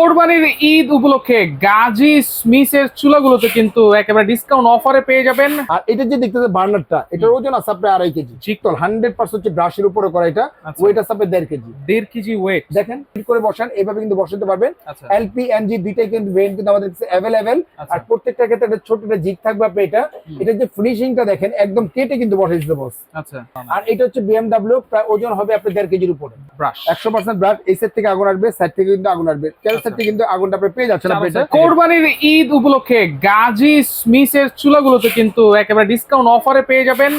কোরবানির ঈদ উপলক্ষে গাজী স্মিসের চুলাগুলোতে কিন্তু একেবারে ডিসকাউন্ট অফারে পেয়ে যাবেন। আর এটা যে দেখতেছে বার্নারটা এটার ওজন আছে আপনার আড়াই কেজি। চিকতল হান্ড্রেড পার্সেন্ট হচ্ছে ব্রাশের উপরে করা এটা আচ্ছা। ওয়েট আছে আপনার দেড় কেজি। দেড় কেজি ওয়েট দেখেন ঠিক করে বসান এইভাবে কিন্তু বসাতে পারবেন। আচ্ছা। এলপি এনজি দুইটাই কিন্তু ভেরিয়েন্ট কিন্তু আমাদের অ্যাভেলেবেল আচ্ছা। আর প্রত্যেকটা ক্ষেত্রে একটা ছোট একটা জিগ থাকবে আপনি এটা। এটা যে ফিনিশিংটা দেখেন একদম কেটে কিন্তু বসাই দিতে বস। আচ্ছা। আর এটা হচ্ছে বিএমডাব্লিউ প্রায় ওজন হবে আপনার দেড় কেজির উপরে। ব্রাশ একশো পার্সেন্ট ব্রাশ এই সেট থেকে আগুন আসবে সাইড থেকে কিন্তু আগুন আসবে। আচ্ছা। থেকে কিন্তু আগুনটা আপনি পেয়ে যাচ্ছেন আপনি কোরবানির ঈদ উপলক্ষে গাজী স্মিসের চুলাগুলোতে কিন্তু একেবারে ডিসকাউন্ট অফারে পেয়ে যাবেন।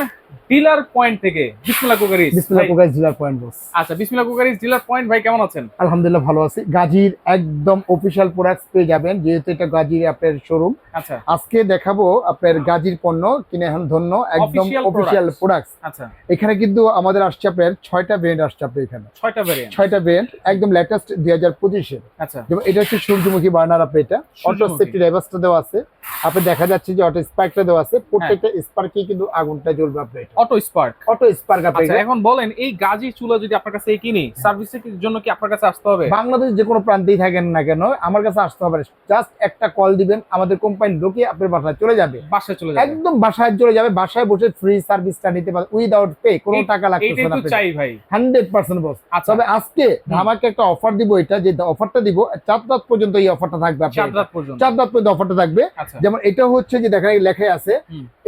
ডিলার পয়েন্ট থেকে। কুকারিজ জেলার পয়েন্ট বস। আচ্ছা কুকারিজ ডিলার পয়েন্ট ভাই কেমন আছেন? আলহামদুলিল্লাহ ভালো আছি। গাজীর একদম অফিসিয়াল প্রোডাক্টস পেয়ে যাবেন যেহেতু এটা গাজীর আপনার শোরুম আচ্ছা। আজকে দেখাবো আপনার গাজীর পণ্য কিনে এখন ধন্য একদম অফিসিয়াল প্রোডাক্টস আচ্ছা। এখানে কিন্তু আমাদের আসছে আপনার ছয়টা ব্র্যান্ড আসছে আপনার এখানে। ছয়টা ভেরিয়েন্ট ছয়টা ব্র্যান্ড একদম লেটেস্ট দুই হাজার পঁচিশের আচ্ছা। যেমন এটা হচ্ছে সূর্যমুখী বার্নার আপনি এটা। অটো সেফটি ড্রাইভার্সটা দেওয়া আছে। আপনি দেখা যাচ্ছে যে অটো স্পার্কটা দেওয়া আছে। প্রত্যেকটা হ্যাঁ। স্পার্কে কিন্তু আগুনটা জ্বলবে আপনি এটা। অটো স্পার্ক অটো স্পার্ক আচ্ছা এখন বলেন এই গাজী চুলা যদি আপনার কাছে কিনি সার্ভিসের জন্য কি আপনার কাছে আসতে হবে? বাংলাদেশ যে কোনো প্রান্তেই থাকেন না কেন আমার কাছে আসতে হবে। জাস্ট একটা কল দিবেন আমাদের কোম্পানির লোকে আপনার বাসায় চলে যাবে। বাসায় চলে যাবে। একদম বাসায় চলে যাবে বাসায় বসে ফ্রি সার্ভিসটা নিতে উইদাউট পে কোনো টাকা এইটাই না চাই ভাই। হান্ড্রেড পার্সেন্ট বস আচ্ছা। তবে আজকে ধামাকে একটা অফার দিব এটা যে অফারটা দিব চার রাত পর্যন্ত এই অফারটা থাকবে চার। রাত পর্যন্ত। চার রাত পর্যন্ত অফারটা থাকবে। আচ্ছা। যেমন এটা হচ্ছে যে দেখেন এই লেখায় আছে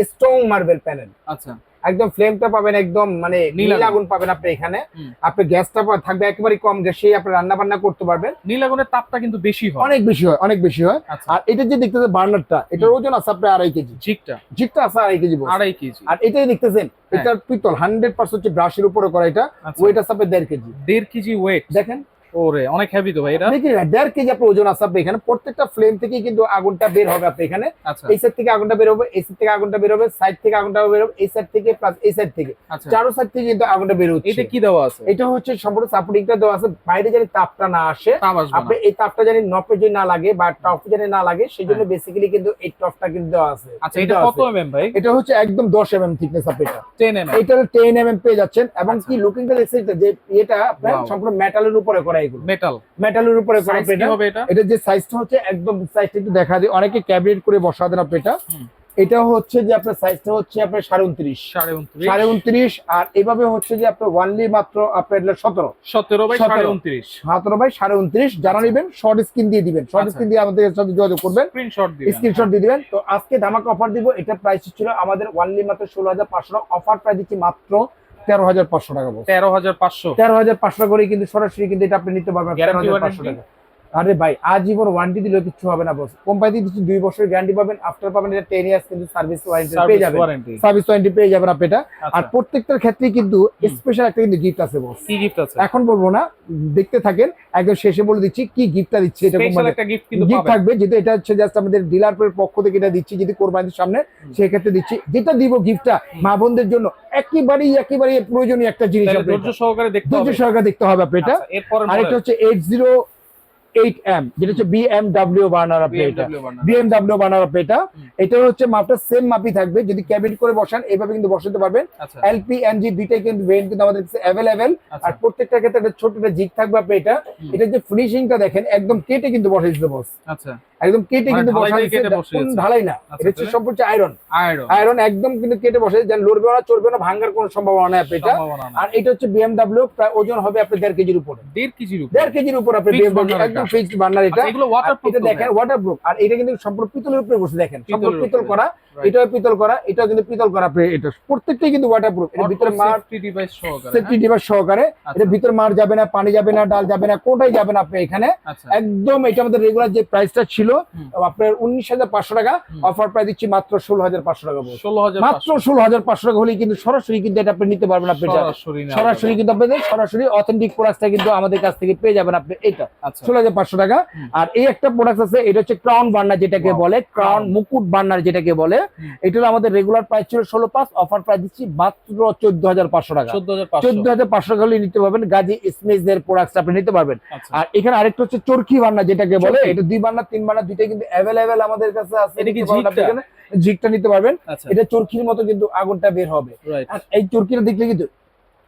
স্ট্রং মার্বেল প্যানেল আচ্ছা। একদম ফ্লেমটা পাবেন একদম মানে নীল আগুন। পাবেন আপনি এখানে। আপনি গ্যাসটা থাকবে একেবারে কম গ্যাসে আপনি রান্না বান্না করতে পারবেন। নীল আগুনের তাপটা কিন্তু বেশি হয়। অনেক বেশি হয় অনেক বেশি হয়। আচ্ছা। আর এটা যে দেখতেছেন বার্নারটা এটার ওজন আছে আপনার আড়াই কেজি। জিকটা জিতটা আছে আড়াই কেজি আড়াই কেজি। আর এটাই দেখতেছেন হ্যাঁ। এটা পিতল হান্ড্রেড পার্সেন্ট হচ্ছে ব্রাশের উপরে করা এটা আচ্ছা। ওয়েট আছে আপনার দেড় কেজি। দেড় কেজি ওয়েট দেখেন ওরে অনেক হেভি তো ভাই এটা? দেখি না দেড় কেজি আপনার ওজন আছে আপনি এখানে? প্রত্যেকটা ফ্লেম থেকেই কিন্তু আগুনটা বের হবে আপনি এখানে। আচ্ছা। এই সাইড থেকে আগুনটা বের হবে এই সাইড থেকে আগুনটা বের হবে সাইড থেকে আগুনটা বের হবে এই সাইড থেকে প্লাস এই সাইড থেকে। আচ্ছা। চারো সাইড থেকে কিন্তু আগুনটা বের হচ্ছে। এটা কি দেওয়া আছে? এটা হচ্ছে সম্পূর্ণ সাপোর্টিংটা দেওয়া আছে। বাইরে জানি তাপটা না আসে। আপনি এই তাপটা জানি নপে যদি না লাগে বা টপ জানি না লাগে সেই জন্য। বেসিক্যালি কিন্তু এই টপটা কিন্তু দেওয়া আছে। আচ্ছা এটা কত। এমএম ভাই? এটা হচ্ছে একদম দশ এম এম থিকনেস আপনি এটা। 10 এমএম এইটার টেন এম এম পেয়ে যাচ্ছেন। এবং আচ্ছা। কি লুকিংটা দেখছেন যে এটা আপনার সম্পূর্ণ মেটালের উপরে করা এগুলো। মেটাল মেটালের উপরে করা সাইজ এটা হবে এটা? এটা যে সাইজটা হচ্ছে একদম সাইজটা একটু দেখা দিই। অনেকে ক্যাবিনেট করে বসা দেন আপনি এটা। হচ্ছে যে আপনার সাইজটা হচ্ছে আপনার সাড়ে উনত্রিশ। সাড়ে উনত্রিশ। আর এভাবে হচ্ছে যে আপনার ওয়ানলি মাত্র আপনার সতেরো। সতেরো বাই সাড়ে উনত্রিশ। সতেরো বাই সাড়ে উনত্রিশ। যারা আচ্ছা। নেবেন শর্ট স্ক্রিন দিয়ে দিবেন। শর্ট আচ্ছা। স্ক্রিন দিয়ে আমাদের সাথে যোগাযোগ করবেন। স্ক্রিনশট দিয়ে দিবেন। তো আজকে ধামাকা অফার দিব। এটা প্রাইস ছিল আমাদের ওয়ানলি মাত্র ষোলো হাজার পাঁচশো। অফার প্রাইস দিচ্ছি মাত্র তেরো হাজার পাঁচশো টাকা তেরো হাজার পাঁচশো। তেরো হাজার পাঁচশো করে কিন্তু সরাসরি কিন্তু এটা আপনি নিতে পারবেন তেরো হাজার পাঁচশো টাকা। আরে ভাই আজীবন ওয়ারেন্টি দিলেও কিছু হবে না বস কোম্পানি দিচ্ছি দুই বছরের গ্যারান্টি পাবেন আফটার পাবেন এটা টেন ইয়ার্স কিন্তু সার্ভিস ওয়ারেন্টি পেয়ে যাবেন। সার্ভিস ওয়ারেন্টি পেয়ে যাবেন আপনি এটা। আর আচ্ছা প্রত্যেকটার ক্ষেত্রে কিন্তু স্পেশাল একটা কিন্তু গিফট আছে বস কি গিফট আছে? এখন বলব না দেখতে থাকেন একদম শেষে বলে দিচ্ছি কি গিফটটা দিচ্ছি এটা স্পেশাল কোম্পানি একটা গিফট কিন্তু গিফট থাকবে যেটা এটা হচ্ছে জাস্ট আমাদের ডিলার পক্ষ থেকে এটা দিচ্ছি যদি কোরবানির সামনে সেক্ষেত্রে দিচ্ছি। যেটা দিব গিফটটা মা বোনদের জন্য একেবারেই একেবারে প্রয়োজনীয় একটা জিনিস ধৈর্য সহকারে দেখতে ধৈর্য হবে। সহকারে দেখতে হবে আপনি এটা। আচ্ছা, এরপরে আরেকটা হচ্ছে এইট জিরো এইট এম যেটা হচ্ছে বিএমডাব্লিউ বার্নার আপনি এটা বিএমডাব্লিউ বার্নার আপনি এটা। এটা হচ্ছে মাপটা সেম মাপই থাকবে। যদি ক্যাবিনেট করে বসান এভাবে কিন্তু বসাতে পারবেন। আচ্ছা। এলপি এনজি দুইটাই কিন্তু ভেরিয়েন্ট কিন্তু আমাদের কাছে অ্যাভেলেবেল আচ্ছা। আর প্রত্যেকটা ক্ষেত্রে একটা ছোট একটা জিগ থাকবে আপনি এটা। এটা যে ফিনিশিংটা দেখেন একদম কেটে কিন্তু বসাই দিতে বস। আচ্ছা। একদম কেটে মানে কিন্তু ঢালাই না। আচ্ছা, এটা হচ্ছে সম্পূর্ণ আয়রন আয়রন একদম কিন্তু কেটে বসে যেন লড়বে না চড়বে না ভাঙার কোনো সম্ভাবনা নাই আপনি এটা। আর এটা হচ্ছে বিএমডাব্লিউ প্রায় ওজন হবে আপনি দেড় কেজির উপরে। দেড় কেজির উপর? দেড় কেজির উপর আপনি বিএমডব্লিউ একদম ফিক্সড বার্নার এটা। আচ্ছা, এগুলো ওয়াটারপ্রুফ এটা দেখেন ওয়াটারপ্রুফ আর এটা কিন্তু সম্পূর্ণ পিতলের উপরে বসে দেখেন সম্পূর্ণ পিতল। করা. এটাও পিতল করা এটাও কিন্তু পিতল করা আপনি এটা প্রত্যেকটাই কিন্তু ওয়াটারপ্রুফ এর ভিতরে মার সেফটি ডিভাইস সহকারে সেফটি হ্যাঁ? ডিভাইস সহকারে। আচ্ছা, এটা ভিতরে মার যাবে না পানি যাবে না ডাল যাবে না কোনটাই যাবে না আপনি এখানে। আচ্ছা। একদম এটা আমাদের রেগুলার যে প্রাইসটা ছিল। আপনার উনিশ হাজার পাঁচশো টাকা অফার প্রাইস দিচ্ছি মাত্র ষোলো হাজার পাঁচশো টাকা মাত্র ষোলো হাজার পাঁচশো টাকা হলেই কিন্তু সরাসরি কিন্তু এটা আপনি নিতে পারবেন আপনি সরাসরি সরাসরি কিন্তু আপনাদের সরাসরি অথেন্টিক প্রোডাক্টটা কিন্তু আমাদের কাছ থেকে পেয়ে যাবেন আপনি এটা আচ্ছা। ষোলো হাজার পাঁচশো টাকা। আর এই একটা প্রোডাক্ট আছে এটা হচ্ছে ক্রাউন বার্নার যেটাকে বলে ক্রাউন মুকুট বার্নার যেটাকে বলে হুম। এটা আমাদের রেগুলার প্রাইস ছিল ষোলো পাঁচ অফার প্রাইস দিচ্ছি মাত্র চোদ্দ হাজার পাঁচশো টাকা। চোদ্দ হাজার পাঁচশো। টাকা নিতে পারবেন। গাজী স্মিথ এর প্রোডাক্ট আপনি নিতে পারবেন। আচ্ছা। আর এখানে আরেকটা হচ্ছে চরকি বান্না যেটাকে বলে এটা দুই বান্না তিন বান্না দুইটা কিন্তু অ্যাভেলেবেল আমাদের কাছে আছে। কি নিতে পারবেন আচ্ছা। এটা চরকির মতো কিন্তু আগুনটা বের হবে। এই চরকিটা দেখলে কিন্তু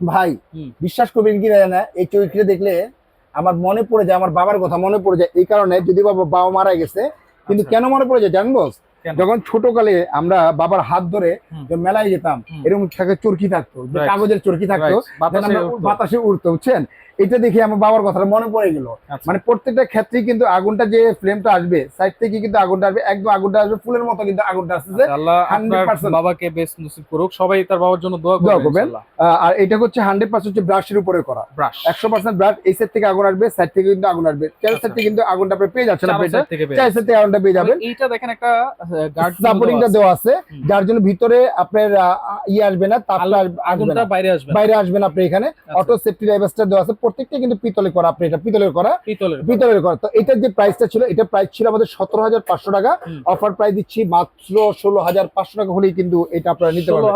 ভাই বিশ্বাস করবেন কি না এই চরকিটা দেখলে আমার মনে পড়ে যায় আমার বাবার কথা মনে পড়ে যায়। এই কারণে যদি বাবা বাবা মারা গেছে কিন্তু আচ্ছা। কেন মনে পড়ে যায় জানব? যখন ছোট কালে আমরা বাবার হাত ধরে মেলায় যেতাম এরকম চরকি থাকতো কাগজের চরকি থাকতো বাতাসে উড়তো। বাতাসে উঠতো বুঝছেন? এটা দেখে আমার বাবার কথাটা মনে পড়ে গেল। আচ্ছা। মানে প্রত্যেকটা ক্ষেত্রেই কিন্তু আগুনটা যে ফ্লেমটা আসবে সাইড থেকে কিন্তু আগুনটা আসবে একদম আগুনটা আসবে ফুলের মতো কিন্তু আগুনটা আল্লাহ আপনার 100% বাবাকে বেস্ট নসিব করুক। সবাই তার বাবার জন্য দোয়া করবেন। আর এটা হচ্ছে হান্ড্রেড পার্সেন্ট হচ্ছে ব্রাশের উপরে করা। ব্রাশ একশো পার্সেন্ট ব্রাশ এই সাইড থেকে আগুন আসবে সাইড থেকে কিন্তু আগুন আসবে। চার আচ্ছা। সাইড থেকে কিন্তু আগুনটা আপনি পেয়ে যাচ্ছেন আপনি চার সাইড থেকে আগুনটা পেয়ে যাবেন। এইটা দেখেন একটা গার্ড সাপোর্টিংটা দেওয়া আছে। যার জন্য ভিতরে আপনার আহ, ইয়ে আসবে না তাপটা আসবে আগুনটা না। বাইরে আসবে না। আসবেন আপনি এখানে। আচ্ছা। অটো সেফটি ডাইভার্সটা দেওয়া আছে। প্রত্যেকটা কিন্তু পিতলে করা আপনি এটা পিতলের করা পিতলের করা। তো এটার যে প্রাইসটা ছিল এটা প্রাইস ছিল আমাদের সতেরো হাজার পাঁচশো টাকা। অফার প্রাইস দিচ্ছি মাত্র ষোলো হাজার পাঁচশো টাকা হলেই কিন্তু এটা আপনারা নিতে পারবেন।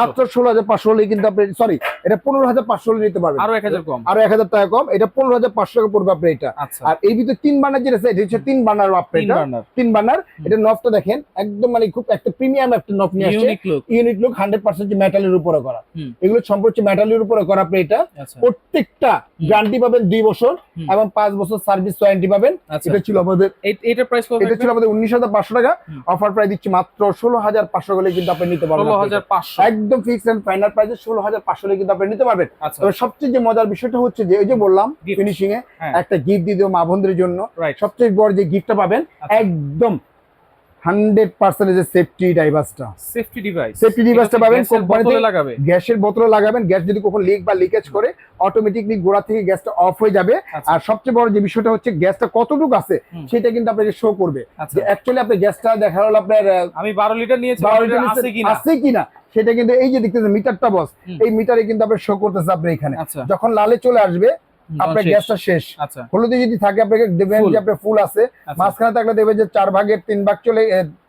মাত্র ষোলো হাজার পাঁচশো হলেই কিন্তু আপনি সরি এটা পনেরো হাজার পাঁচশো হলে নিতে পারবেন। আরও এক হাজার কম। আরও এক হাজার টাকা কম এটা পনেরো হাজার পাঁচশো টাকা পড়বে আপনি এটা। আচ্ছা। আর এই ভিতরে তিন বার্নার যেটা আছে, এটা হচ্ছে তিন বার্নার আপনি তিন এটা। তিন বার্নার এটা নফটা দেখেন একদম মানে খুব একটা প্রিমিয়াম একটা নফ নিয়ে আসছে। Unique look unit look hundred percent মেটালের উপরে করা। এগুলো সম্পর্কে মেটালের উপরে করা আপনি এটা। আচ্ছা। প্রত্যেকটা গ্যারান্টি পাবেন দুই বছর এবং পাঁচ বছর সার্ভিস ওয়ারেন্টি পাবেন। আচ্ছা। এটা ছিল আমাদের এই- এইটার প্রাইস এটা ছিল আমাদের উনিশ হাজার পাঁচশো টাকা। অফার প্রাইস দিচ্ছি মাত্র ষোলো হাজার পাঁচশো হলে কিন্তু আপনি নিতে পারবেন এটা। একদম ফিক্স এন্ড ফাইনাল প্রাইসে ষোলো হাজার পাঁচশো হলে কিন্তু আপনি নিতে পারবেন। আচ্ছা। তবে সবচেয়ে যে মজার বিষয়টা হচ্ছে যে ওই যে বললাম ফিনিশিং এ হ্যাঁ। একটা গিফট দিয়ে দেবো মা বোনদের জন্য। সবচেয়ে বড় যে গিফটটা পাবেন আচ্ছা। একদম হান্ড্রেড পার্সেন্ট যে সেফটি ডাইভার্সটা সেফটি ডিভাইস Safety device টা পাবেন company বোতলে তে- লাগাবে। গ্যাসের বোতলে লাগাবেন গ্যাস যদি কখন লিক বা লিকেজ করে অটোমেটিকলি গোড়া থেকে গ্যাসটা অফ হয়ে যাবে। আচ্ছা। আর সবচেয়ে বড় যে বিষয়টা হচ্ছে গ্যাসটা কতটুকু আছে সেটা কিন্তু আপনাকে শো করবে। আচ্ছা। যে অ্যাকচুয়ালি আপনি গ্যাসটা দেখা হলো আপনার আমি বারো লিটার নিয়েছি বারো লিটার আছে কিনা? আছে কিনা সেটা কিন্তু এই যে দেখতেছেন মিটারটা বস এই মিটারে কিন্তু আপনার শো করতেছে আপনি এখানে। আচ্ছা। যখন লালে চলে আসবে আপনার গ্যাসটা শেষ। হলুদি হলুদে যদি থাকে আপনাকে দেবেন যে আপনার ফুল আছে। আচ্ছা। মাঝখানে থাকলে দেবেন যে চার ভাগের তিন ভাগ চলে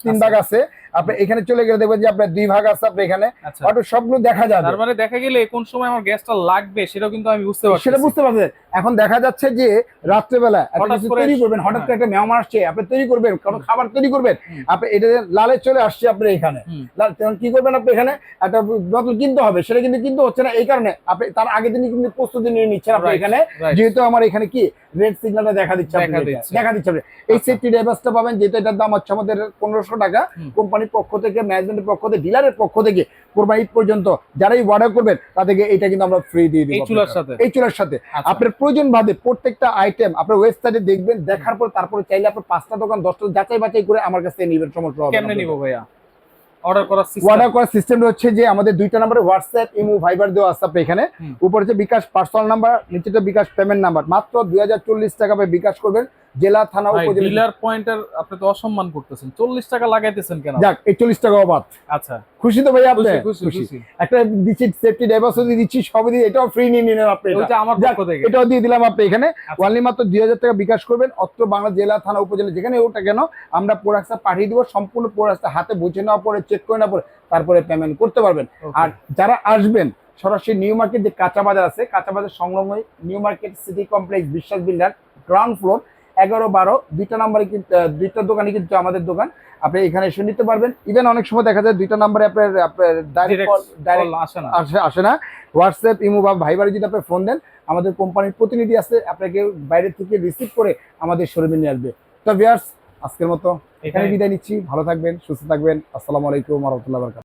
তিন আচ্ছা। ভাগ আছে। আপনি এখানে চলে গেলে দেখবেন যে আপনার দুই ভাগ আছে আপনি এখানে আচ্ছা। অটো সবগুলো দেখা যাবে। তার মানে দেখা গেলে কোন সময় আমার গ্যাসটা লাগবে সেটাও কিন্তু আমি বুঝতে পারছি সেটা বুঝতে পারছেন এখন দেখা যাচ্ছে যে রাত্রেবেলা হঠাৎ কিছু তৈরি করবেন হঠাৎ হ্যাঁ। করে একটা মেহমান আসছে আপনি তৈরি করবেন কোনো খাবার তৈরি করবেন আপনি এটা লালে চলে আসছে আপনি এখানে। লাল তখন কি করবেন আপনি এখানে? একটা বোতল কিনতে হবে সেটা কিন্তু কিনতে হচ্ছে না এই কারণে। আপনি তার আগে দিনই কিন্তু প্রস্তুতি নিয়ে নিচ্ছেন আপনি এখানে। যেহেতু আমার এখানে কি রেড সিগন্যালটা দেখা দিচ্ছে আপনি দেখা দিচ্ছে। এই আচ্ছা। সেফটি ড্রাইভার্সটা পাবেন যেটা এটার দাম হচ্ছে আমাদের পনেরোশো টাকা কোম্পানির পক্ষ থেকে ম্যানেজমেন্টের পক্ষ থেকে ডিলারের পক্ষ থেকে কোরবানি পর্যন্ত যারাই অর্ডার করবেন তাদেরকে এটা কিন্তু আমরা ফ্রি দিয়ে দিই এই চুলার সাথে? এই চুলার সাথে। আচ্ছা। আপনার প্রয়োজন বাদে প্রত্যেকটা আইটেম আপনার ওয়েবসাইটে দেখবেন দেখার পর তারপরে চাইলে আপনার পাঁচটা দোকান দশটা যাচাই বাছাই করে আমার কাছে নিবেন সমস্যা হবে কেমনে নিব ভাইয়া? অর্ডার করার সিস্টেম অর্ডার করার হচ্ছে যে আমাদের দুইটা নাম্বারে হোয়াটসঅ্যাপ ইমো ভাইবার দেওয়া আছে আপনি এখানে। হুম। উপরে হচ্ছে বিকাশ পার্সোনাল নাম্বার নিচেটা বিকাশ পেমেন্ট নাম্বার মাত্র দুই হাজার চল্লিশ টাকা বিকাশ করবেন। জেলা থানা উপজেলা। ডিলার পয়েন্টের আপনি তো অসম্মান করতেছেন। চল্লিশ টাকা লাগাইতেছেন কেন? যাক এই চল্লিশ টাকা অবাধ। আচ্ছা। খুশি তো ভাই আপনি? একটা দিচ্ছি সেফটি ডাইভার্স দিচ্ছি সবই দিয়ে এটাও ফ্রি নিয়ে নিলেন আপনি এটা। আমার পক্ষ থেকে। এটাও দিয়ে দিলাম আপনি এখানে। আচ্ছা। ওয়ানলি মাত্র দুই হাজার টাকা বিকাশ করবেন অত্র বাংলা জেলা থানা উপজেলা যেখানে ওটা কেন আমরা প্রোডাক্টটা পাঠিয়ে দিব সম্পূর্ণ প্রোডাক্টটা হাতে বুঝে নেওয়ার পরে চেক করে নেওয়ার পরে তারপরে পেমেন্ট করতে পারবেন। আর যারা আসবেন সরাসরি নিউ মার্কেট যে কাঁচা বাজার আছে কাঁচা বাজার সংলগ্ন new market city complex Biswas builder ground floor এগারো বারো দুইটা নাম্বারে কিন্তু দুইটা দোকানে কিন্তু আমাদের দোকান। আপনি এখানে এসে নিতে পারবেন। ইভেন অনেক সময় দেখা যায় দুইটা নাম্বারে আপনার আপনার ডাইরেক্ট ডাইরেক্ট আসে না। আসে আসে না। হোয়াটসঅ্যাপ ইমো বা ভাইবারে যদি আপনি ফোন দেন আমাদের কোম্পানির প্রতিনিধি আছে আপনাকে বাইরে থেকে রিসিভ করে আমাদের শোরুমে নিয়ে আসবে। তো ভিয়ার্স আজকের মতো এখানে এখানে বিদায় নিচ্ছি। ভালো থাকবেন সুস্থ থাকবেন। আসসালামু আলাইকুম রহমতুল্লাহ